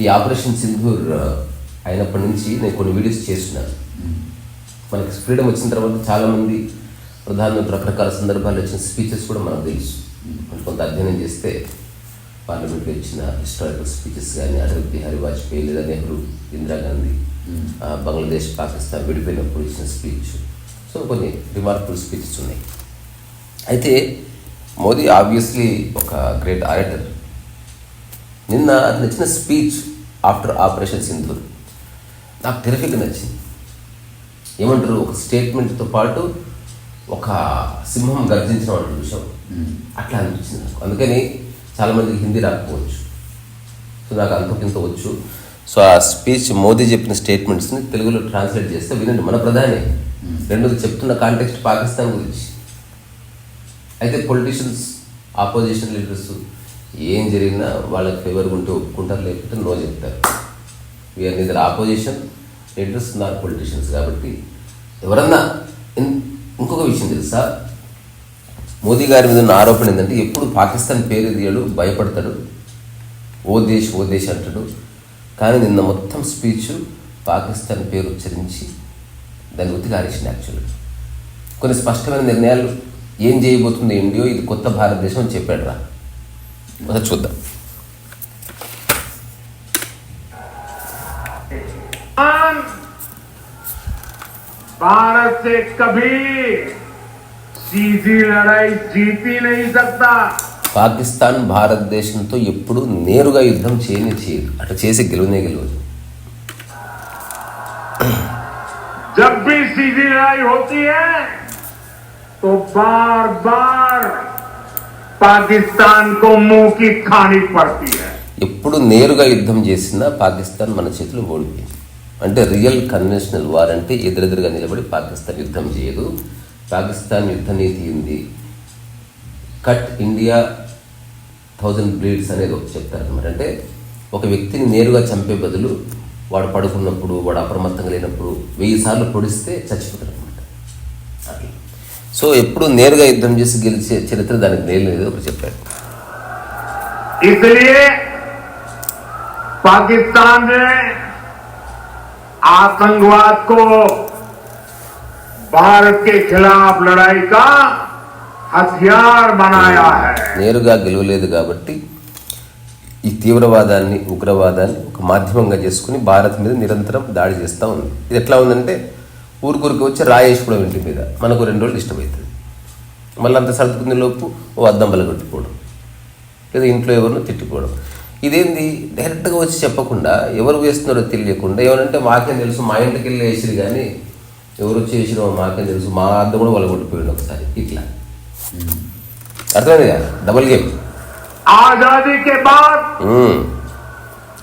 ఈ ఆపరేషన్ సింధూర్ అయినప్పటి నుంచి నేను కొన్ని వీడియోస్ చేస్తున్నాను. మనకి ఫ్రీడమ్ వచ్చిన తర్వాత చాలామంది ప్రధానమంత్రి రకరకాల సందర్భాల్లో వచ్చిన స్పీచెస్ కూడా మనకు తెలుసు. కొంత అధ్యయనం చేస్తే పార్లమెంట్లో ఇచ్చిన హిస్టారికల్ స్పీచెస్ కానీ అటల్ బిహారీ వాజ్పేయి లేదా నెహ్రూ ఇందిరాగాంధీ ఆ, బంగ్లాదేశ్ పాకిస్తాన్ విడిపోయినప్పుడు ఇచ్చిన స్పీచ్. సో కొన్ని రిమార్కబుల్ స్పీచెస్ ఉన్నాయి. అయితే మోదీ ఆబ్వియస్లీ ఒక గ్రేట్ ఆరేటర్ నిన్న అతను ఇచ్చిన స్పీచ్ ఆఫ్టర్ ఆపరేషన్ సింధూర్. నాకు టెరిఫిక్ నచ్చింది. ఏమంటారు? ఒక స్టేట్మెంట్తో పాటు ఒక సింహం గర్జించిన వాళ్ళ విషయం అట్లా అనిపించింది నాకు. అందుకని చాలామందికి హిందీ రాకపోవచ్చు. సో నాకు అంతకింత వచ్చు. సో ఆ స్పీచ్ మోదీ చెప్పిన స్టేట్మెంట్స్ని తెలుగులో ట్రాన్స్లేట్ చేస్తే వినండి. మన ప్రధాని రెండోది చెప్తున్న కాంటెక్స్ట్ పాకిస్తాన్ గురించి. అయితే పొలిటీషియన్స్ ఆపోజిషన్ లీడర్స్ ఏం జరిగినా వాళ్ళకి ఫేవర్గా ఉంటే ఒప్పుకుంటారు లేకపోతే నో చెప్తారు. We are neither opposition leaders not politicians కాబట్టి ఎవరన్నా ఇంకొక విషయం తెలుసా? మోదీ గారి మీద ఉన్న ఆరోపణ ఏంటంటే ఎప్పుడు పాకిస్తాన్ పేరు తీయడు భయపడతాడు. ఓ దేశ్ ఓ దేశ్ అంటాడు. కానీ నిన్న మొత్తం స్పీచ్ పాకిస్తాన్ పేరు ఉచ్చరించి దాన్ని ఉతికి ఆరేసింది యాక్చువల్గా కొన్ని స్పష్టమైన నిర్ణయాలు ఏం చేయబోతుంది ఇండియో ఇది కొత్త భారతదేశం అని చెప్పాడు రా ఒకసారి చూద్దాం पाकिस्तान भारत से कभी सीधी लड़ाई जीत ही नहीं सकता పాకిస్తాన్ భారతదేశంతో ఎప్పుడు నేరుగా యుద్ధం చేయని చేయదు అట్లా చేసి గెలువనే గెలవదు जब भी सीधी लड़ाई होती है तो बार बार పాకిస్తాన్ కో మూకి ఖాని ఎప్పుడు నేరుగా యుద్ధం చేసినా పాకిస్తాన్ మన చేతిలో ఓడిపోయింది. అంటే రియల్ కన్వెన్షనల్ వార్ అంటే ఎదురెదురుగా నిలబడి పాకిస్తాన్ యుద్ధం చేయదు. పాకిస్తాన్ యుద్ధ నీతి ఉంది. కట్ ఇండియా థౌజండ్ బ్లీడ్స్ అనేది ఒకటి చెప్తారు అనమాట అంటే ఒక వ్యక్తిని నేరుగా చంపే బదులు వాడు పడుకున్నప్పుడు వాడు అప్రమత్తంగా లేనప్పుడు వెయ్యి సార్లు పొడిస్తే చచ్చిపోతారు అనమాట అట్లా. సో ఎప్పుడు నేరుగా యుద్ధం చేసి గెలిచే చరిత్ర దానికి లేదు ఒకటి చెప్పాడు इसलिए पाकिस्तान ने आतंकवाद को भारत के खिलाफ लड़ाई का हथियार बनाया है నేరుగా గెలవలేదు కాబట్టి ఈ తీవ్రవాదాన్ని ఉగ్రవాదాన్ని ఒక మాధ్యమంగా చేసుకుని భారత్ మీద నిరంతరం దాడి చేస్తూ ఉంది ఇది ఎట్లా ఉందంటే ఊరికూరికి వచ్చి రాయేసుకోవడం ఇంటి మీద మనకు రెండు రోజులు ఇష్టమవుతుంది మళ్ళీ అంత సర్దుకునే లోపు ఓ అద్దం కొట్టుకోవడం లేదా ఇంట్లో ఎవరినో తిట్టుకోవడం ఇదేంది డైరెక్ట్గా వచ్చి చెప్పకుండా ఎవరు వేస్తున్నారో తెలియకుండా ఏమనంటే మాకేం తెలుసు మా ఇంటికి వెళ్ళి వేసిరు కానీ ఎవరు వచ్చి వేసిరో మాకేం తెలుసు మా అద్దం కూడా వాళ్ళు కొట్టిపోయాడు ఒకసారి ఇట్లా అర్థమైంది కదా డబుల్ గేమ్ आजादी के बाद మ్మ్.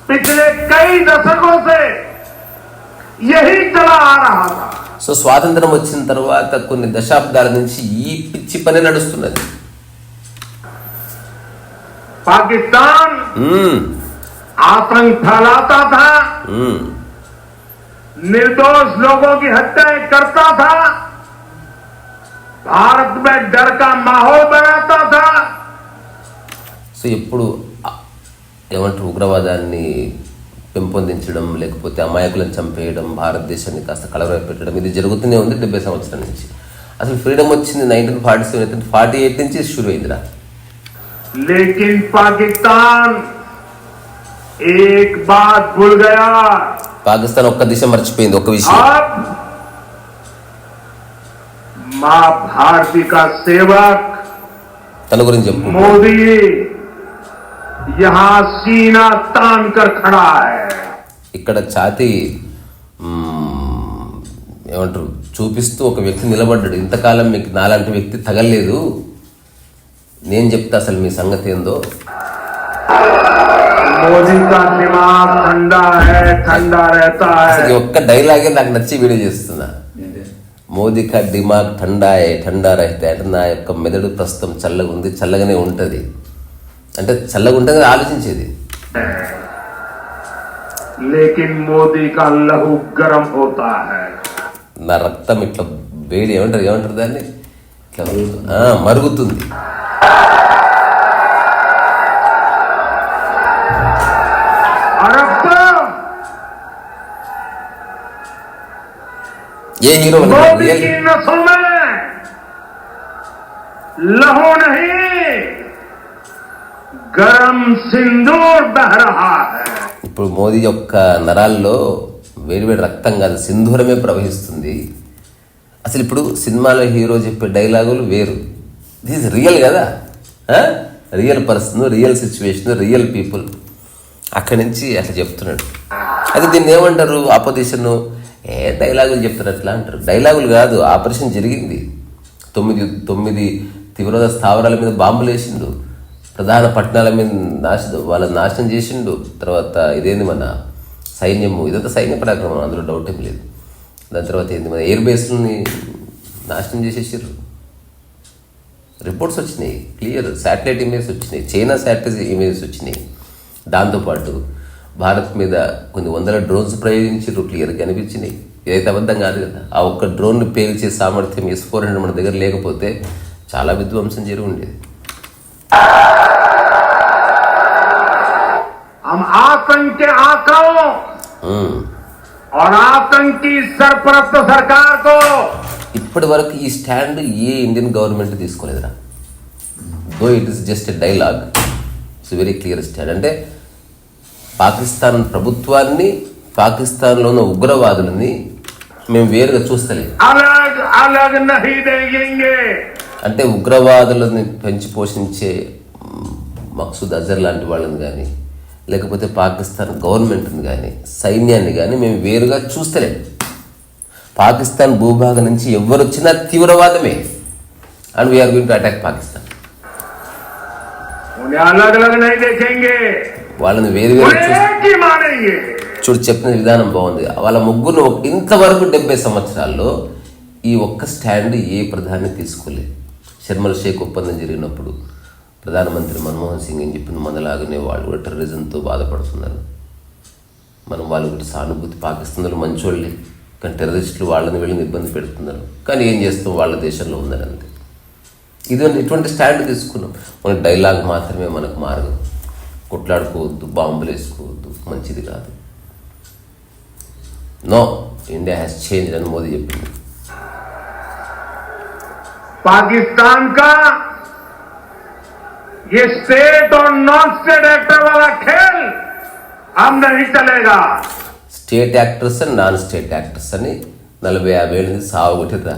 पिछले कई दशकों से यही चला आ रहा था సో స్వాతంత్రం వచ్చిన తర్వాత కొన్ని దశాబ్దాల నుంచి ఈ పిచ్చి పని నడుస్తున్నది पाकिस्तान మ్మ్. आतंक फैलाता था మ్మ్. निर्दोष लोगों की हत्याएं करता था भारत में डर का माहौल बनाता था సో ఎప్పుడు ఆ- ఏమంటారు ఉగ్రవాదాన్ని పెంపొందించడం లేకపోతే అమాయకులను చంపేయడం భారతదేశాన్ని కాస్త కలవరపెట్టడం ఇది జరుగుతూనే ఉంది డెబ్బై సంవత్సరాల నుంచి. అసలు ఫ్రీడమ్ వచ్చింది nineteen forty seven forty eight నుంచి షురూ అయిందిరా లేకిన్ పాకిస్తాన్ ఏక్ బాత్ గయా పాకిస్తాన్ ఒక్క దిశ మర్చిపోయింది ఒక్క విషయం. మా సేవక్ తన గురించి చెప్పు మోదీ ఇక్కడ ఛాతి ఏమంటారు చూపిస్తూ ఒక వ్యక్తి నిలబడ్డాడు. ఇంతకాలం మీకు నాలాంటి వ్యక్తి తగలేదు. నేను చెప్తా అసలు మీ సంగతి ఏందో. ఒక్క డైలాగే నాకు నచ్చి వీడియో చేస్తున్నా. మోదీ కా డిమాగ్ ఠండా ఠండా రహితే అంటే నా యొక్క మెదడు ప్రస్తుతం చల్లగా ఉంది చల్లగానే ఉంటుంది. అంటే చల్లగా ఉంటుంది కదా ఆలోచించేది. నా రక్తం ఇట్లా వేడి ఏమంటారు ఏమంటారు దాన్ని? మరుగుతుంది. ఏ హీరో లహో నహీ! గరం సింధూర్ ఇప్పుడు మోదీ యొక్క నరాల్లో వేడివేడి రక్తం కాదు సింధూరమే ప్రవహిస్తుంది. అసలు ఇప్పుడు సినిమాలో హీరో చెప్పే డైలాగులు వేరు. దిస్ రియల్ కదా? Real person real situation real people అక్కడి నుంచి అట్లా చెప్తున్నాడు. అది దీన్ని ఏమంటారు ఆపోజిషన్ ఏ డైలాగులు చెప్తారు అట్లా అంటారు. డైలాగులు కాదు ఆపరేషన్ జరిగింది. తొమ్మిది తొమ్మిది తీవ్రవాద స్థావరాల మీద బాంబులు వేసిండు ప్రధాన పట్టణాల మీద నాశ వాళ్ళని నాశనం చేసిండు. తర్వాత ఇదేంది మన సైన్యము? ఇదంతా సైన్య పరాక్రమం అందులో డౌట్ ఏం లేదు. దాని తర్వాత ఏంది మన ఎయిర్ బేస్ని నాశనం చేసేసారు రిపోర్ట్స్ వచ్చినాయి క్లియర్ శాటిలైట్ ఇమేజెస్ వచ్చినాయి చైనా శాటిలైట్ ఇమేజెస్ వచ్చినాయి. దాంతోపాటు భారత్ మీద కొన్ని వందల డ్రోన్స్ ప్రయోగించారు క్లియర్గా కనిపించినాయి ఇదైతే అబద్ధం కాదు కదా. ఆ ఒక్క డ్రోన్ పేల్చే సామర్థ్యం ఎస్ ఫోర్ హండ్రెడ్ మన దగ్గర లేకపోతే చాలా విధ్వంసం జరిగి ఉండేది. हम आतंक के आंकड़ों ఉమ్. और आतंकी सरपरस्त सरकार को ఇప్పటి వరకు ఈ స్టాండ్ ఏ Indian government తీసుకోలేదురా though it is just a dialogue it's very clear stand అంటే పాకిస్తాన్ ప్రభుత్వాన్ని పాకిస్తాన్లో ఉన్న ఉగ్రవాదులని మేము వేరుగా చూస్తలేదు अलग अलग नहीं देंगे అంటే ఉగ్రవాదులని పెంచి పోషించే మ్, మక్సూద్ అజర్ లాంటి వాళ్ళని కానీ లేకపోతే పాకిస్తాన్ గవర్నమెంట్ని కానీ సైన్యాన్ని కానీ మేము వేరుగా చూస్తలేము పాకిస్తాన్ భూభాగం నుంచి ఎవరు వచ్చినా తీవ్రవాదమే. And we are going to attack Pakistan. వాళ్ళని వేరు చూడు చెప్పిన విధానం బాగుంది. వాళ్ళ ముగ్గురు ఇంతవరకు డెబ్బై సంవత్సరాల్లో ఈ ఒక్క స్టాండ్ ఏ ప్రధాని తీసుకోలేదు. షర్మల్ షేక్ ఒప్పందం జరిగినప్పుడు. ప్రధానమంత్రి మన్మోహన్ సింగ్ అని చెప్పిన మనలాగానే వాళ్ళు కూడా టెర్రరిజంతో బాధపడుతున్నారు. మనం వాళ్ళు కూడా సానుభూతి పాకిస్తున్నారు మంచోళ్ళే. కానీ టెర్రరిస్టులు వాళ్ళని వెళ్ళి ఇబ్బంది పెడుతున్నారు. కానీ ఏం చేస్తాం? వాళ్ళ దేశంలో ఉన్నారు అంతే. ఇది ఇటువంటి స్టాండ్ తీసుకున్నాం. మన డైలాగ్ మాత్రమే మనకు మారదు కొట్లాడుకోవద్దు బాంబులు వేసుకోవద్దు. మంచిది కాదు. నో ఇండియా హ్యాస్ చేంజ్ అని మోదీ చెప్పింది. పాకిస్తాన్ కా ये स्टेट और नॉन स्टेट एक्टर वाला खेल हम नहीं चलेगा state actors and non state actors అని నలభై యాభై ఏళ్ళ నుంచి సాగుకొట్టిరా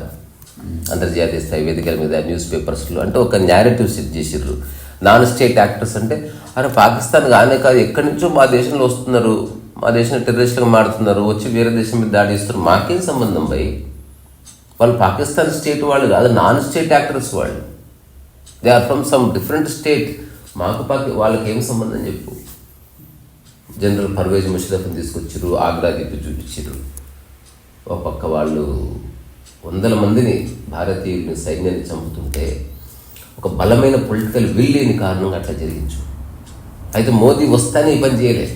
అంతర్జాతీయ స్థాయి వేదికల మీద న్యూస్ పేపర్స్లో అంటే ఒక నేరేటివ్ సెట్ చేసిర్రు నాన్ స్టేట్ యాక్టర్స్ అంటే అరే పాకిస్తాన్ కానే కాదు ఎక్కడి నుంచో మా దేశంలో వస్తున్నారు మా దేశంలో టెర్రరిస్టులుగా మారుతున్నారు వచ్చి వేరే దేశం మీద దాడి చేస్తున్నారు మాకేం సంబంధం భయ్ వాళ్ళు పాకిస్తాన్ స్టేట్ వాళ్ళు కాదు నాన్ స్టేట్ యాక్టర్స్ వాళ్ళు they are from some different state మాకు పాకి వాళ్ళకి ఏం సంబంధం చెప్పు. జనరల్ పర్వేజ్ ముషరఫ్ని తీసుకొచ్చారు ఆగ్రా తిప్పి చూపించారు ఒక పక్క వాళ్ళు వందల మందిని భారతీయుల్ని సైన్యాన్ని చంపుతుంటే ఒక బలమైన పొలిటికల్ విల్ లేని కారణంగా అట్లా జరిగించు. అయితే మోదీ వస్తానే ఈ పని చేయలేదు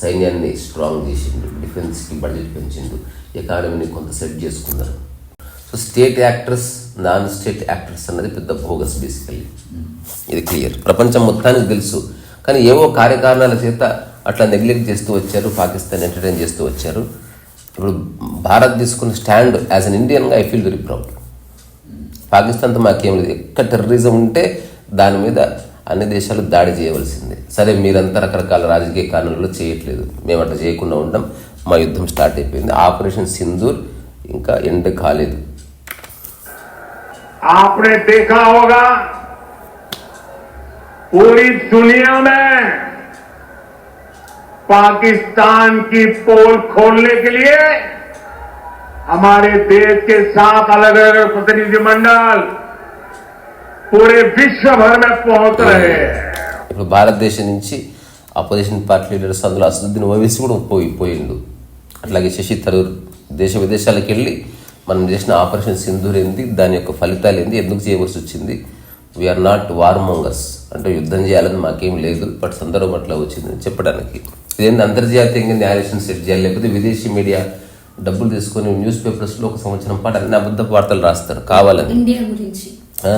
సైన్యాన్ని స్ట్రాంగ్ చేసిండు డిఫెన్స్కి బడ్జెట్ పెంచిండు ఎకానమీని కొంత సెట్ చేసుకున్నారు. So state actors non state actors అన్నది పెద్ద భోగస్ బేసికల్లీ ఇది క్లియర్ ప్రపంచం మొత్తానికి తెలుసు. కానీ ఏవో కార్యకారణాల చేత అట్లా నెగ్లెక్ట్ చేస్తూ వచ్చారు పాకిస్తాన్ ఎంటర్టైన్ చేస్తూ వచ్చారు. ఇప్పుడు భారత్ తీసుకున్న స్టాండ్ యాజ్ అన్ ఇండియన్గా ఐ ఫీల్ వెరీ ప్రౌడ్ పాకిస్తాన్తో మాకేం లేదు. ఎక్కడ టెర్రరిజం ఉంటే దాని మీద అన్ని దేశాలు దాడి చేయవలసిందే. సరే మీరంతా రకరకాల రాజకీయ కారణాలలో చేయట్లేదు. మేము అట్లా చేయకుండా ఉండడం మా యుద్ధం స్టార్ట్ అయిపోయింది. ఆపరేషన్ సింధూర్ ఇంకా ఎండ్ కాలేదు. आपने देखा होगा पूरी दुनिया में पाकिस्तान की पोल खोलने के लिए हमारे देश के साथ अलग अलग प्रतिनिधिमंडल पूरे विश्व भर में पहुंच रहे हैं ఇప్పుడు భారతదేశం నుంచి అపోజిషన్ పార్టీ లీడర్స్ అందులో అసదుద్దీన్ ఓవైసీ కూడా పోయి పోయిండు అట్లాగే శశి థరూర్ దేశ విదేశాలకు వెళ్ళి మనం చేసిన ఆపరేషన్ సింధూర్ ఏంది దాని యొక్క ఫలితాలు ఏంది ఎందుకు చేయవలసి వచ్చింది వీఆర్ నాట్ వార్ మోంగర్స్ అంటే యుద్ధం చేయాలని మాకేం లేదు బట్ సందర్భం అట్లా వచ్చింది అని చెప్పడానికి ఇదేంటి అంతర్జాతీయంగా న్యాయరేషన్ సెట్ చేయాలి లేకపోతే విదేశీ మీడియా డబ్బులు తీసుకొని న్యూస్ పేపర్స్లో ఒక సంవత్సరం పాటు అన్ని అబద్ధ వార్తలు రాస్తారు కావాలని ఇండియా గురించి ఆ,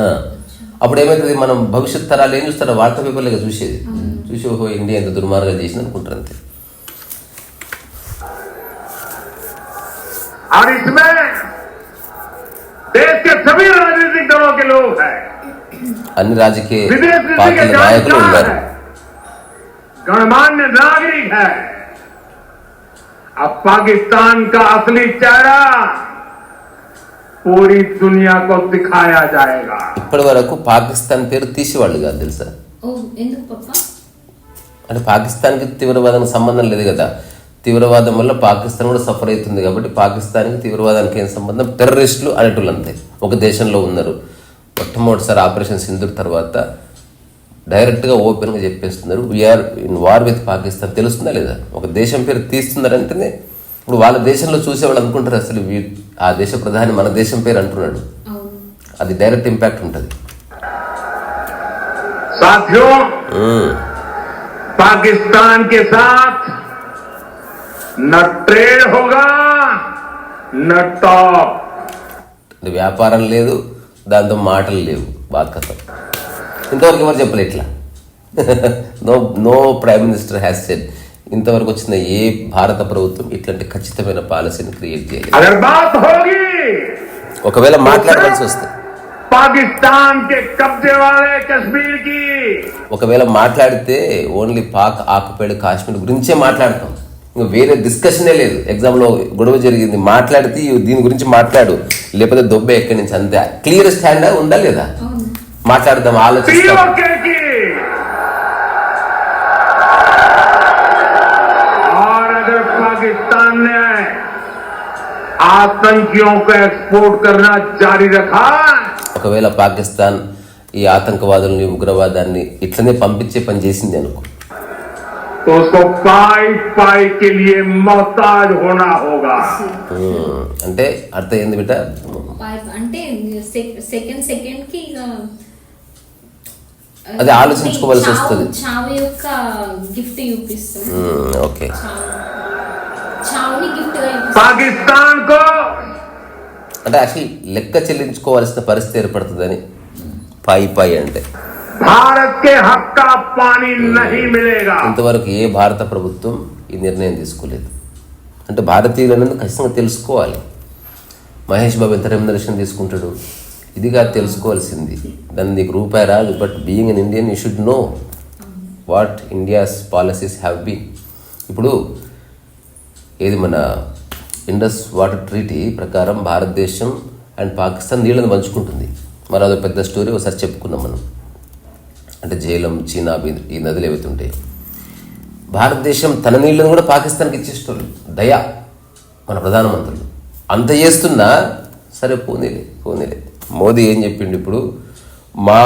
అప్పుడు ఏమవుతుంది మనం భవిష్యత్ తరాలు ఏం చూస్తారో వార్తా పేపర్లుగా చూసేది చూసి ఓహో ఇండియా ఎంత దుర్మార్గం చేసింది అనుకుంటారు అంతే और इसमें देश के सभी राजनीतिक दलों के लोग हैं అన్ని రాజకీయ विदेश नीति के పార్టీల నాయకులు जानकार ఉన్నారు है गणमान्य नागरिक है अब पाकिस्तान का असली चेहरा पूरी दुनिया को दिखाया जाएगा ఇప్పటి వరకు పాకిస్తాన్ పేరు తీసేవాళ్ళు కాదు తెలుసా ఓ ఎందుకు పప్ప అంటే పాకిస్తాన్కి తీవ్రవాదానికి సంబంధం లేదు కదా తీవ్రవాదం వల్ల పాకిస్తాన్ కూడా సఫర్ అవుతుంది కాబట్టి పాకిస్తాన్కి తీవ్రవాదానికి ఏం సంబంధం? టెర్రరిస్టులు అనేటోళ్ళు అంతే. ఒక దేశంలో ఉన్నారు. మొట్టమొదటిసారి ఆపరేషన్ సింధూర్ తర్వాత డైరెక్ట్గా ఓపెన్గా చెప్పేస్తున్నారు. We are in war with Pakistan. తెలుస్తుందా లేదా? ఒక దేశం పేరు తీస్తున్నారంటేనే ఇప్పుడు వాళ్ళ దేశంలో చూసేవాళ్ళు అనుకుంటారు అసలు ఆ దేశ ప్రధాని మన దేశం పేరు అంటున్నాడు. అది డైరెక్ట్ ఇంపాక్ట్ ఉంటుంది. పాకిస్తాన్ न ट्रेड होगा न टॉप అంటే వ్యాపారం లేదు దాంతో మాటలు లేవు బాగా కథ ఇంతవరకు ఎవరు చెప్పలే ఇట్లా no no prime minister has said ఇంతవరకు వచ్చిన ఏ భారత ప్రభుత్వం ఇట్లాంటి ఖచ్చితమైన పాలసీని క్రియేట్ చేయలేదు अगर बात होगी ఒకవేళ మాట్లాడవలసి వస్తే पाकिस्तान के कब्जे वाले कश्मीर की ఒకవేళ మాట్లాడితే ఓన్లీ పాక్ ఆకుపేడు కాశ్మీర్ గురించే మాట్లాడతాం ఇంకా వేరే డిస్కషనే లేదు ఎగ్జామ్లో గొడవ జరిగింది మాట్లాడితే ఇవి దీని గురించి మాట్లాడు లేకపోతే దొబ్బే ఎక్కడి నుంచి అంతే క్లియర్ స్టాండ్ ఉందా లేదా అవును మాట్లాడదాం ఆలోచిస్తాం पीओके की और अगर पाकिस्तान ने आतंकियों को एक्सपोर्ट करना जारी रखा ఒకవేళ పాకిస్తాన్ ఈ ఆతంకవాదుల్ని ఉగ్రవాదాన్ని ఇట్లనే పంపించే పని చేసింది అనుకో तो उसको पाई पाई के लिए मोहताज होना होगा ఉమ్, అంటే అర్థం ఏంది బిడ్డ పై- అంటే సెకండ్ సెకండ్ కి ఇక అది ఆలోచించుకోవాల్సి చావు- వస్తుంది. చావు యొక్క గిఫ్ట్ చూపిస్తాం ఉమ్, ఓకే చావు చావుని గిఫ్ట్ గా చూపిస్తాం पाकिस्तान को అంటే యాక్చువల్లీ లెక్క చెల్లించుకోవాల్సిన పరిస్థితి ఏర్పడుతుందని పై పై అంటే ఇంతవరకు ఏ భారత ప్రభుత్వం ఈ నిర్ణయం తీసుకోలేదు. అంటే భారతీయులు అనేది ఖచ్చితంగా తెలుసుకోవాలి. మహేష్ బాబు ఎంత రెమ్యునరేషన్ తీసుకుంటాడు? ఇదిగా తెలుసుకోవాల్సింది. దాన్ని నీకు రూపాయి రాదు but being an Indian you should know what India's policies have been. ఇప్పుడు ఏది మన ఇండస్ వాటర్ ట్రీటీ ప్రకారం భారతదేశం అండ్ పాకిస్తాన్ నీళ్ళని పంచుకుంటుంది. మరి అదో పెద్ద స్టోరీ ఒకసారి చెప్పుకున్నాం మనం. అంటే జైలం చీనా ఈ నదులు ఏవైతుంటాయి భారతదేశం తన నీళ్ళను కూడా పాకిస్తాన్కి ఇచ్చేస్తారు దయా మన ప్రధానమంత్రులు. అంత చేస్తున్నా సరే పోనీలే పోనీలే. మోదీ ఏం చెప్పిండు ఇప్పుడు? మా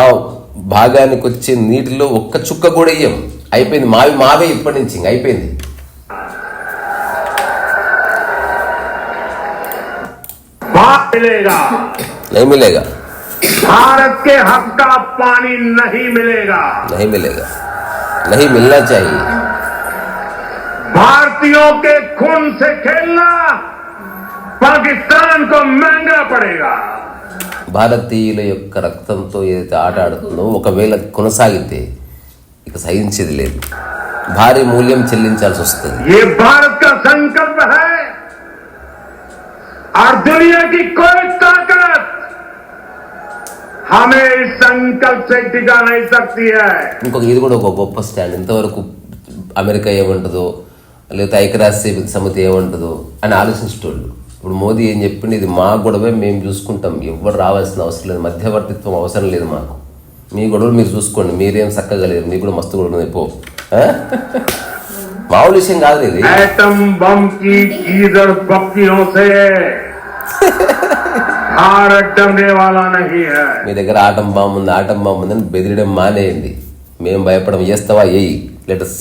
భాగానికి వచ్చే నీటిలో ఒక్క చుక్క కూడా ఇయ్యం. అయిపోయింది. మావి మావే ఇప్పటి నుంచి అయిపోయింది. ఏమీ లేగా भारत के हक का पानी नहीं मिलेगा नहीं मिलेगा नहीं मिलना चाहिए भारतीयों के खून से खेलना पाकिस्तान को महंगा पड़ेगा భారతీయుల యొక్క రక్తంతో ఏదైతే ఆట ఆడుతుందో ఒకవేళ కొనసాగితే ఇక సహించేది లేదు భారీ మూల్యం చెల్లించాల్సి వస్తుంది ये भारत का संकल्प है और दुनिया की कोई ताकत हमें इस संकल्प से टिका नहीं सकती है ఇంకొక ఇది కూడా ఒక గొప్ప స్టాండ్ ఇంతవరకు అమెరికా ఏమంటుందో లేకపోతే ఐక్యరాజ్య సమితి ఏమంటుందో అని ఆలోచించేటోళ్ళు ఇప్పుడు మోదీ ఏం చెప్పింది ఇది మా గొడవే మేము చూసుకుంటాం ఎవరు రావాల్సిన అవసరం లేదు మధ్యవర్తిత్వం అవసరం లేదు మాకు మీ గొడవలు మీరు చూసుకోండి మీరేం చక్కగా లేరు మీకు కూడా మస్తు గొడవ ఉంది, పో ఆ? మామూలు విషయం కాదు ఇది एटम बम की गीजर बत्तियों से మీ దగ్గర ఆటం బాంబు ఉంది ఆటం బాంబు ఉందని బెదిరడం మానేయండి. మేము భయపడం చేస్తావా ఏ లెటర్స్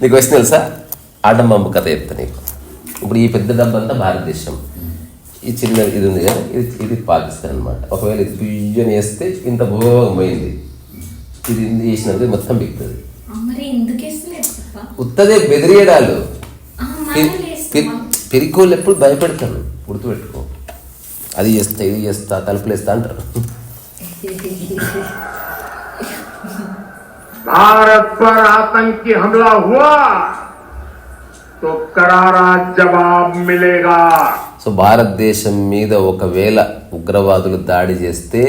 నీకు వచ్చి తెలుసా? ఆటం బాంబు కథ చెప్తా నీకు. ఇప్పుడు ఈ పెద్ద డబ్బు అంతా భారతదేశం. ఈ చిన్న ఇది ఉంది కదా ఇది ఇది పాకిస్తాన్ అనమాట ఒకవేళ ఇది బియ్యం వేస్తే ఇంత భోగం పోయింది. ఇది చేసినది మొత్తం బిగుతుంది ఉత్తదే బెదిరియడాలు. పిరికోళ్ళు ఎప్పుడు భయపెడతాను గుర్తుపెట్టుకో. అది చేస్తా ఇది చేస్తా తలుపులు వేస్తా అంటారు भारत पर आतंकी हमला हुआ तो करारा जवाब मिलेगा సో భారతదేశం మీద ఒకవేళ ఉగ్రవాదులు దాడి చేస్తే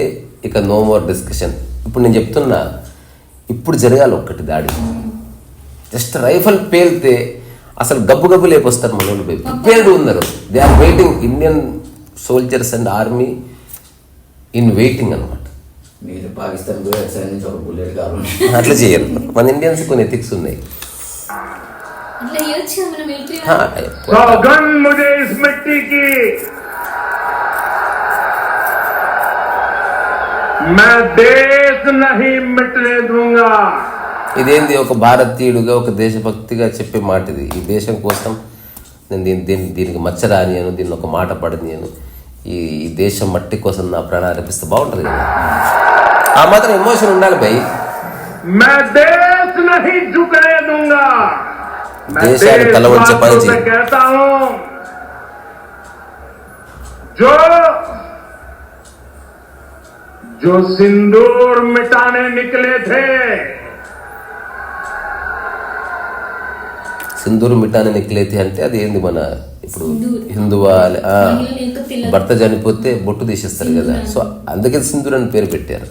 ఇక నో మోర్ డిస్కషన్ ఇప్పుడు నేను చెప్తున్నా ఇప్పుడు జరగాలి ఒక్కటి దాడి జస్ట్ రైఫల్ పేలితే అసలు గబ్బు గబ్బు లేపొస్తారు మనోళ్ళు ప్రిపేర్డ్ ఉన్నారు they are waiting Indian soldiers and army in waiting అనమాట మీరు పాకిస్తాన్ అట్లా చేయరు. మన ఇండియన్స్ కొన్ని ఎథిక్స్ ఉన్నాయి. ఇదేంది ఒక భారతీయుడుగా ఒక దేశభక్తిగా చెప్పే మాట ఇది ఈ దేశం కోసం నేను దీని దీనికి మచ్చరానియను దీన్ని ఒక మాట పడనియను. ఈ దేశం మట్టి కోసం నా ప్రాణాలు అర్పిస్తే బాగుంటుంది కదా. ఆ మాత్రం ఎమోషన్ ఉండాలి భయ్. దేశాన్ని తల వంచే పని जो सिंदूर मिटाने निकले थे सिंदूर मिटाने निकले थे అంటే అది ఏంది మన ఇప్పుడు సింధూర్. హిందువా ఆ, మహిళలు ఇంకా తెల్ల- భర్త చనిపోతే బొట్టు తీసేస్తారు కదా సో అందుకే సింధూర్ అని పేరు పెట్టారు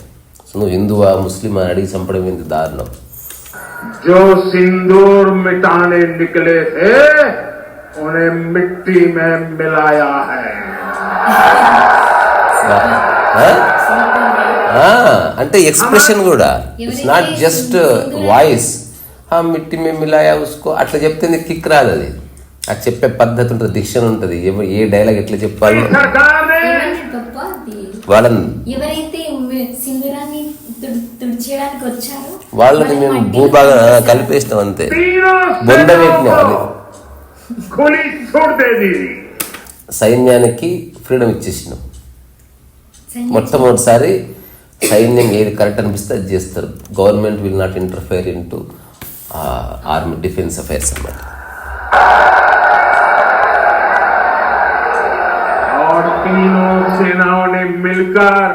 సో నువ్వు హిందువా ముస్లిం అని అడిగి చంపడం ఏంది దారుణం जो सिंदूर मिटाने निकले थे उन्हें मिट्टी में मिलाया है ఆ? ఆ, అంటే ఎక్స్ప్రెషన్ కూడా ఇట్స్ నాట్ జస్ట్ వాయిస్ ఆ మిట్టి మేము మిలాయా ఉసుకో అట్లా చెప్తే నీకు కిక్ రాదు అది అది చెప్పే పద్ధతి ఉంటుంది డిక్షన్ ఉంటుంది. ఏ డైలాగ్ ఎట్లా చెప్పాలి. వాళ్ళని మేము భూభాగం కలిపేస్తాం అంతే. బొంద సైన్యానికి ఫ్రీడమ్ ఇచ్చేసినాం. మొట్టమొదటిసారి సైన్యం ఏది కరెక్ట్ అనిపిస్తే అది చేస్తారు. Government will not interfere in to army defence affairs అన్నమాట. मिलकर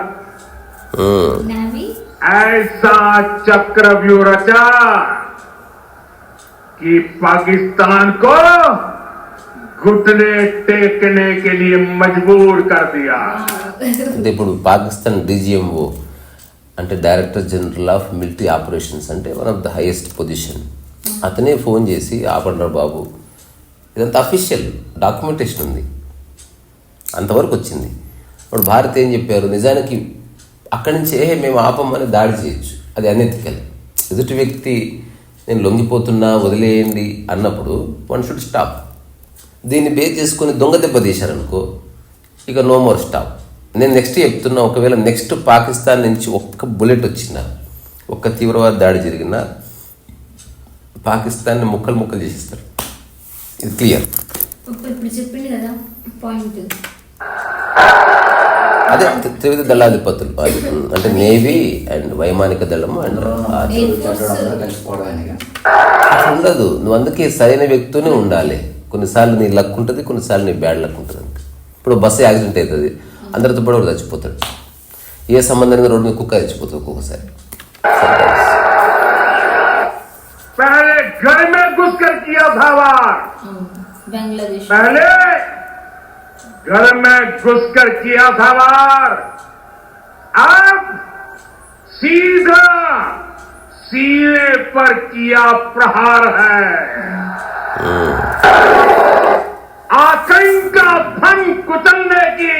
నావి ऐसा चक्रव्यूह रचा कि पाकिस्तान को घुटने टेकने के लिए मजबूर कर दिया అంటే ఇప్పుడు పాకిస్తాన్ డీజీఎంఓ అంటే director general of military operations అంటే one of the highest position అతనే ఫోన్ చేసి ఆపండ్రా బాబు ఇదంతా అఫీషియల్ డాక్యుమెంటేషన్ ఉంది అంతవరకు వచ్చింది ఇప్పుడు భారత్ ఏం చెప్పారు? నిజానికి అక్కడి నుంచి ఏ మేము ఆపమని దాడి చేయొచ్చు. అది అనెతికల్ ఎదుటి వ్యక్తి నేను లొంగిపోతున్నా వదిలేయండి అన్నప్పుడు వన్ షుడ్ స్టాప్ దీన్ని బేస్ చేసుకొని దొంగ దెబ్బ తీశారనుకో ఇక నో మోర్ స్టాప్ నేను నెక్స్ట్ చెప్తున్నా ఒకవేళ నెక్స్ట్ పాకిస్తాన్ నుంచి ఒక్క బుల్లెట్ వచ్చిన ఒక్క తీవ్రవాద దాడి జరిగిన పాకిస్తాన్ని ముక్కలు ముక్కలు చేసేస్తారు. ఇది క్లియర్ ఇప్పుడు చెప్పింది కదా పాయింట్ అదే త్రి- త్రివిధ దళాధిపతులు అది, అంటే నేవీ అండ్ వైమానిక దళము అండ్ ఆర్మీ. Air Force. అందరూ కలిసిపోవడానికి అట్లా ఉండదు నువ్వు అందుకే సరైన వ్యక్తితోనే ఉండాలి కొన్నిసార్లు నీ లక్ ఉంటుంది కొన్నిసార్లు నీ బ్యాడ్ లక్ ఉంటుంది అంతే ఇప్పుడు బస్సు యాక్సిడెంట్ అవుతుంది అందరితో పాటు ఒకడు చచ్చిపోతాడు ఏ సంబంధంగా రోడ్డు మీద కుక్క చచ్చిపోతుంది ఒక్కొక్కసారి Sometimes. पहले घर में घुसकर किया था वार బంగ్లాదేశ్ पहले घर में घुसकर किया था वार अब सीधा सीने पर किया प्रहार है आतंक का धन कुचलने की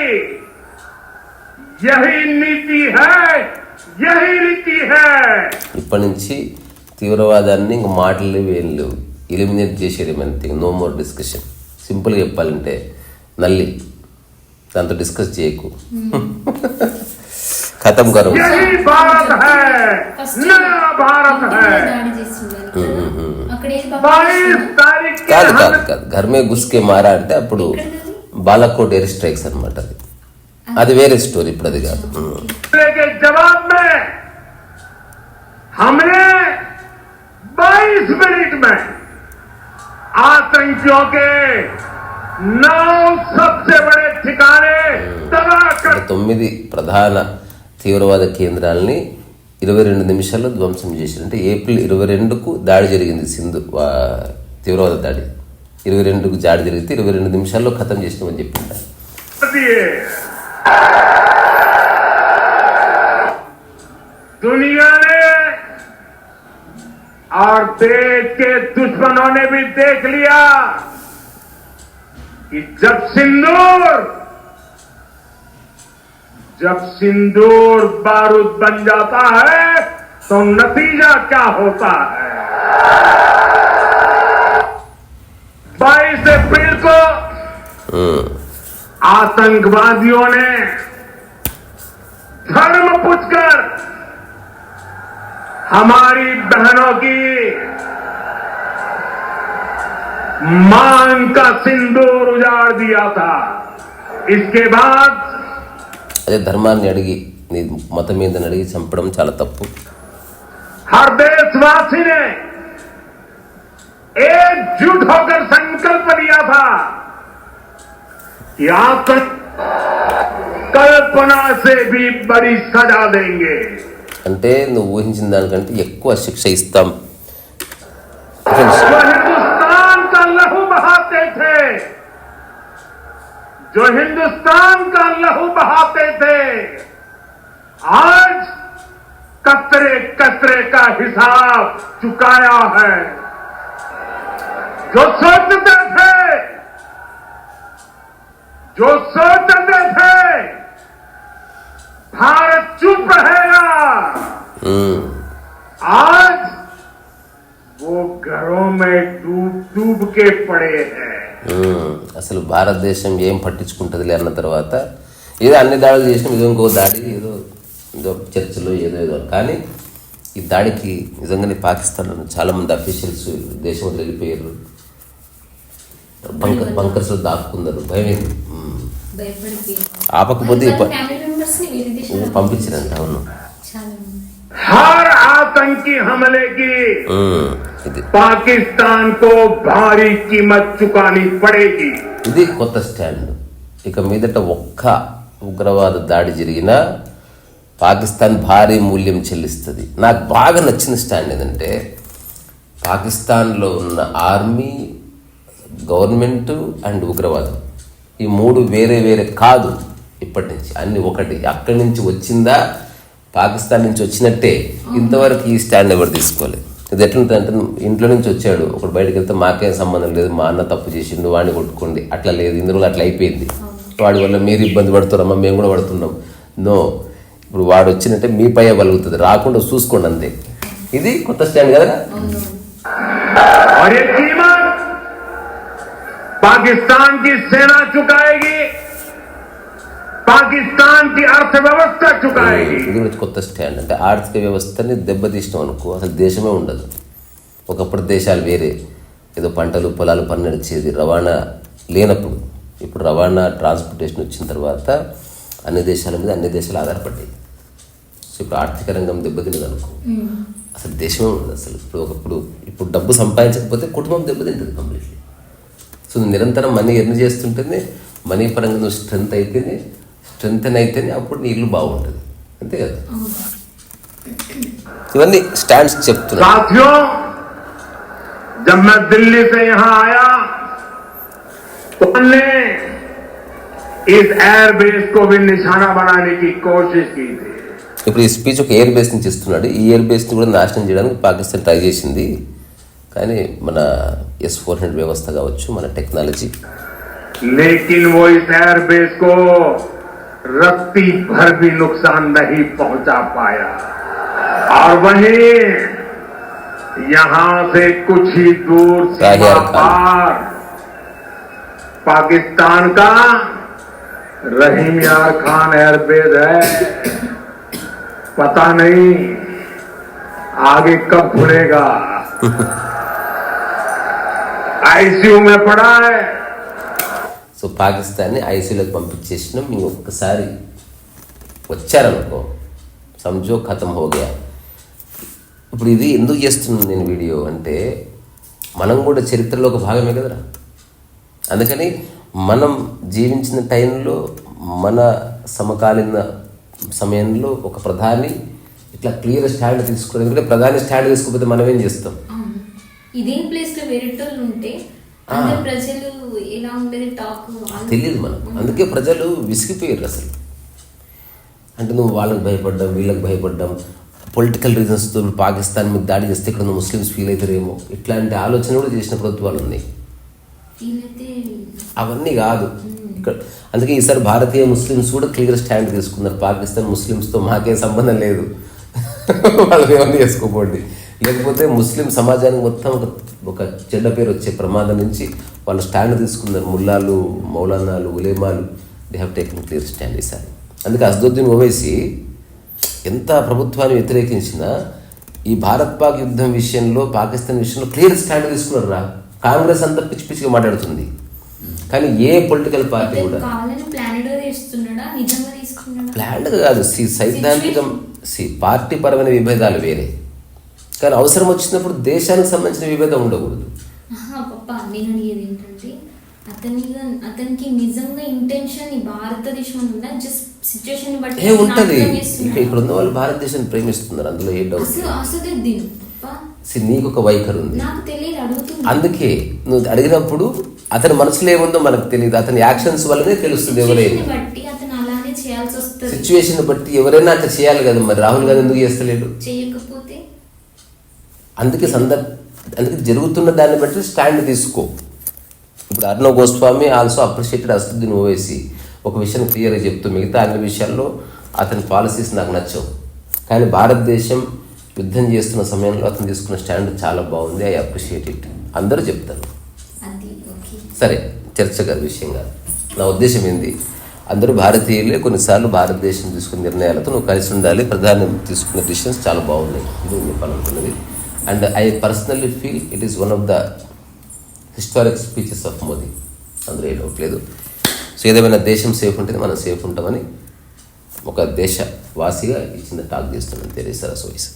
यही नीति है यही रीति है ఇప్పటి నుంచి తీవ్రవాదాన్ని ఇంక మాటలు లేవు ఏం లేవు ఎలిమినేట్ చేసేది అంతే నో మోర్ డిస్కషన్ సింపుల్గా చెప్పాలంటే నల్లి దాంతో డిస్కస్ చేయకు ఖతం కరం यही भारत है ఫస్ట్ नया भारत है దాడి చేసిందని కదా అక్కడ ఏది బాగా बाईस तारीख के కాదు కాదు हम కాదు ఘర్ మే గుస్కే మారా అంటే అప్పుడు బాలాకోట్ ఎయిర్ స్ట్రైక్స్ అనమాట అది అది వేరే స్టోరీ ఇప్పుడు అది కాదు ఉమ్. हमले के जवाब में हमने 22 मिनट में आतंकियों के नौ सबसे बड़े ठिकाने तबाह कर తొమ్మిది ప్రధాన తీవ్రవాద కేంద్రాలని ఇరవై రెండు నిమిషాల్లో ధ్వంసం చేశారు అంటే ఏప్రిల్ ఇరవై రెండుకు దాడి జరిగింది సింధు వా- తీవ్రవాద దాడి ఇరవై రెండుకు దాడి జరిగితే ఇరవై రెండు నిమిషాల్లో ఖతం చేసినామని చెప్పింటారు दिए दुनिया ने और देश के दुश्मनों ने भी देख लिया कि जब सिंदूर जब सिंदूर बारूद बन जाता है तो नतीजा क्या होता है? 22 अप्रैल को आतंकवादियों ने धर्म पूछकर हमारी बहनों की मांग का सिंदूर उजाड़ दिया था इसके बाद అదే ధర్మాన్ని అడిగి నీ మతం మీద అడిగి చంపడం చాలా తప్పు हर देशवासी ने एकजुट होकर संकल्प लिया था कि आतंक कल्पना से भी बड़ी सजा देंगे అంటే నువ్వు ఊహించిన దానికంటే ఎక్కువ శిక్ష ఇస్తాం जो हिंदुस्तान का लहू बहाते थे आज कतरे कतरे का हिसाब चुकाया है। जो सोचते थे जो सोचते थे भारत चुप रहेगा। हम्म। आज वो घरों में डूब डूब के पड़े हैं। అసలు భారతదేశం ఏం పట్టించుకుంటుందిలే అన్న తర్వాత ఏదో అన్ని దాడులు చేసినాం ఏదో ఇంకో దాడి ఏదో ఏదో చర్చలు ఏదో ఏదో కానీ ఈ దాడికి నిజంగానే పాకిస్తాన్లో చాలా మంది అఫీషియల్స్ దేశం వదిలి వెళ్ళిపోయారు బంకర్ బంకర్స్లో దాక్కున్నారు భయమైంది ఉమ్. భయపడిపోయి ఆపకపోతే ఇప్ప- ఫ్యామిలీ మెంబర్స్ ని వేరే దేశాలకు పంపించారంట అవును చాలా మంది हर आतंकी हमले की ఉమ్, ఇది. పాకిస్తాన్తో భారీ కీమత్ చుకాని పడేది ఇది కొత్త స్టాండ్. ఇక మీదట ఒక్క ఉగ్రవాద దాడి జరిగినా పాకిస్తాన్ భారీ మూల్యం చెల్లిస్తుంది. నాకు బాగా నచ్చిన స్టాండ్ ఏంటంటే పాకిస్తాన్లో ఉన్న ఆర్మీ గవర్నమెంట్ అండ్ ఉగ్రవాదం. ఈ మూడు వేరే వేరే కాదు ఇప్పటి నుంచి. అన్ని ఒకటి. అక్కడి నుంచి వచ్చిందా పాకిస్తాన్ నుంచి వచ్చినట్టే. ఇంతవరకు ఈ స్టాండ్ ఎవరు తీసుకోలేదు. ఇది ఎట్లుంటుంది అంటే ఇంట్లో నుంచి వచ్చాడు ఒకడు బయటకు వెళ్తే మాకేం సంబంధం లేదు మా అన్న తప్పు చేసిండు వాడిని కొట్టుకోండి అట్లా లేదు ఇందులో అట్లా అయిపోయింది. వాడి వల్ల మీరు ఇబ్బంది పడుతున్నామా మేము కూడా పడుతున్నాం. నో ఇప్పుడు వాడు వచ్చినట్టే మీ పై బలుగుతుంది రాకుండా చూసుకోండి అంతే. ఇది కొత్త స్టాండ్ కదా పాకిస్తాన్కి సేనా చుకాయే పాకిస్తాన్కి అర్థవ్యవస్థ చుకాయి ఇది కొత్త స్టాండ్ అంటే ఆర్థిక వ్యవస్థని దెబ్బతీసినాం అనుకో అసలు దేశమే ఉండదు ఒకప్పుడు దేశాలు వేరే ఏదో పంటలు పొలాలు పని నడిచేది రవాణా లేనప్పుడు ఇప్పుడు రవాణా ట్రాన్స్పోర్టేషన్ వచ్చిన తర్వాత అన్ని దేశాల మీద అన్ని దేశాలు ఆధారపడ్డాయి సో ఇప్పుడు ఆర్థిక రంగం దెబ్బతిన్నది అనుకో అసలు దేశమే ఉండదు అసలు ఇప్పుడు ఒకప్పుడు ఇప్పుడు డబ్బు సంపాదించకపోతే కుటుంబం దెబ్బతింటుంది కంప్లీట్లీ సో నిరంతరం మనీ ఎన్ని చేస్తుంటేనే మనీ పరంగా నువ్వు స్ట్రెంత్ అయితేనే స్ట్రెంత్ అయితేనే అప్పుడు నీ ఇల్లు బాగుంటుంది అంతే కదా ఇవన్నీ స్టాండ్స్ చెప్తున్నా साथियों जब मैं दिल्ली से यहां आया तो हमने इस एयरबेस को भी निशाना बनाने की कोशिश की थी ఇప్పుడు ఈ స్పీచ్ ఒక ఎయిర్ బేస్ నుంచి ఇస్తున్నాడు ఈ ఎయిర్ బేస్ని కూడా నాశనం చేయడానికి పాకిస్తాన్ ట్రై చేసింది కానీ మన ఎస్ ఫోర్ హండ్రెడ్ వ్యవస్థ కావచ్చు మన టెక్నాలజీ लेकिन वो इस एयरबेस को रत्ती भर भी नुकसान नहीं पहुँचा पाया। और वहीं यहाँ से कुछ ही दूर सीमा पार पाकिस्तान का रहीम यार खान एयरबेस है। पता नहीं आगे कब खुलेगा। आईसीयू में पड़ा है। సో పాకిస్తాన్ని ఐసీలోకి పంపించేసినాం. ఇంకొకసారి వచ్చారనుకో సంజో ఖతం హోగా ఇప్పుడు ఇది ఎందుకు చేస్తున్నాను నేను వీడియో అంటే మనం కూడా చరిత్రలో ఒక భాగమే కదరా. అందుకని మనం జీవించిన టైంలో మన సమకాలీన సమయంలో ఒక ప్రధాని ఇట్లా క్లియర్ స్టాండ్ తీసుకోవడం ఎందుకంటే ప్రధాని స్టాండ్ తీసుకోకపోతే మనం ఏం చేస్తాం? ఇదేం ప్లేస్లో వేరేటోళ్ళు ఉంటే ప్రజలు ఎలా ఉండేది టాక్ తెలియదు మనకు. అందుకే ప్రజలు విసిగిపోయారు అసలు. అంటే నువ్వు వాళ్ళకి భయపడ్డాం వీళ్ళకి భయపడ్డాం పొలిటికల్ రీజన్స్తో పాకిస్తాన్ మీద దాడి చేస్తే ఇక్కడ నువ్వు ముస్లిమ్స్ ఫీల్ అవుతారేమో. ఇట్లాంటి ఆలోచన కూడా చేసిన ప్రభుత్వాలు ఉన్నాయి. అవన్నీ కాదు. ఇక్కడ అందుకే ఈసారి భారతీయ ముస్లిమ్స్ కూడా క్లియర్ స్టాండ్ తీసుకున్నారు. పాకిస్తాన్ ముస్లిమ్స్తో మాకేం సంబంధం లేదు. వాళ్ళు ఏమన్నా చేసుకోకండి లేకపోతే ముస్లిం సమాజానికి మొత్తం ఒక ఒక చెడ్డ పేరు వచ్చే ప్రమాదం నుంచి వాళ్ళు స్టాండ్ తీసుకున్నారు. ముల్లాలు మౌలానాలు ఉలేమాలు they have taken clear stand ఈసారి. అందుకే అసదుద్దీన్ ఓవైసీ ఎంత ప్రభుత్వాన్ని వ్యతిరేకించినా ఈ భారత్ పాక్ యుద్ధం విషయంలో పాకిస్తాన్ విషయంలో క్లియర్ స్టాండ్ తీసుకున్నారు రా. కాంగ్రెస్ అంతా పిచ్చి పిచ్చిగా మాట్లాడుతుంది. కానీ ఏ పొలిటికల్ పార్టీ కూడా ప్లానెడ్ కాదు. సి సైద్ధాంతికం సి పార్టీ పరమైన విభేదాలు వేరే. కానీ అవసరం వచ్చినప్పుడు దేశానికి సంబంధించిన విభేదం ఉండకూడదు. పప్ప నేను అడిగేది ఏంటంటే అతని అతనికి నిజంగా ఇంటెన్షన్ భారతదేశం ఉందా? జస్ట్ సిచ్యువేషన్ బట్టి ఏ ఉంటది? ఇక్కడ ఉన్న వాళ్ళు భారతదేశాన్ని ప్రేమిస్తున్నారు. అందులో ఏ డౌట్ అసలు సి నీకు ఒక వైఖరి ఉంది. నాకు తెలియదు అడుగుతుంది. అందుకే నువ్వు అడిగినప్పుడు అతని మనసులో ఏముందో మనకు తెలియదు. అతని యాక్షన్స్ వల్లనే తెలుస్తుంది ఎవరైనా. సిచ్యువేషన్ బట్టి ఎవరైనా అట్లా చేయాలి కదా మరి. రాహుల్ గాంధీ ఎందుకు చేస్తలేడు చేయకపోతే? అందుకే సందర్భ అందుకే జరుగుతున్న దాన్ని బట్టి స్టాండ్ తీసుకో. ఇప్పుడు అర్ణవ్ గోస్వామి ఆల్సో అప్రిషియేటెడ్ అసదుద్దీన్ ఓవైసీ ఒక విషయం క్లియర్గా చెప్తూ మిగతా అన్ని విషయాల్లో అతని పాలసీస్ నాకు నచ్చవు. కానీ భారతదేశం యుద్ధం చేస్తున్న సమయంలో అతను తీసుకున్న స్టాండ్ చాలా బాగుంది ఐ అప్రిషియేట్ ఇట్ అందరూ చెప్తారు. సరే చర్చ గారి విషయం కాదు నా ఉద్దేశం ఏంది? అందరూ భారతీయులే కొన్నిసార్లు భారతదేశం తీసుకున్న నిర్ణయాలతో నువ్వు కలిసి ఉండాలి ప్రధాని తీసుకున్న డిసిషన్స్ చాలా బాగున్నాయి. ఇది నేను చెప్పాలనుకున్నది and I personally feel it is one of the historic speeches of Modi అందులో ఏ డౌట్ లేదు. సో ఏదేమైనా దేశం సేఫ్ ఉంటుంది మనం సేఫ్ ఉంటామని ఒక దేశ వాసిగా టాక్ చేస్తున్నాను. తెలియదు సరస్వైస్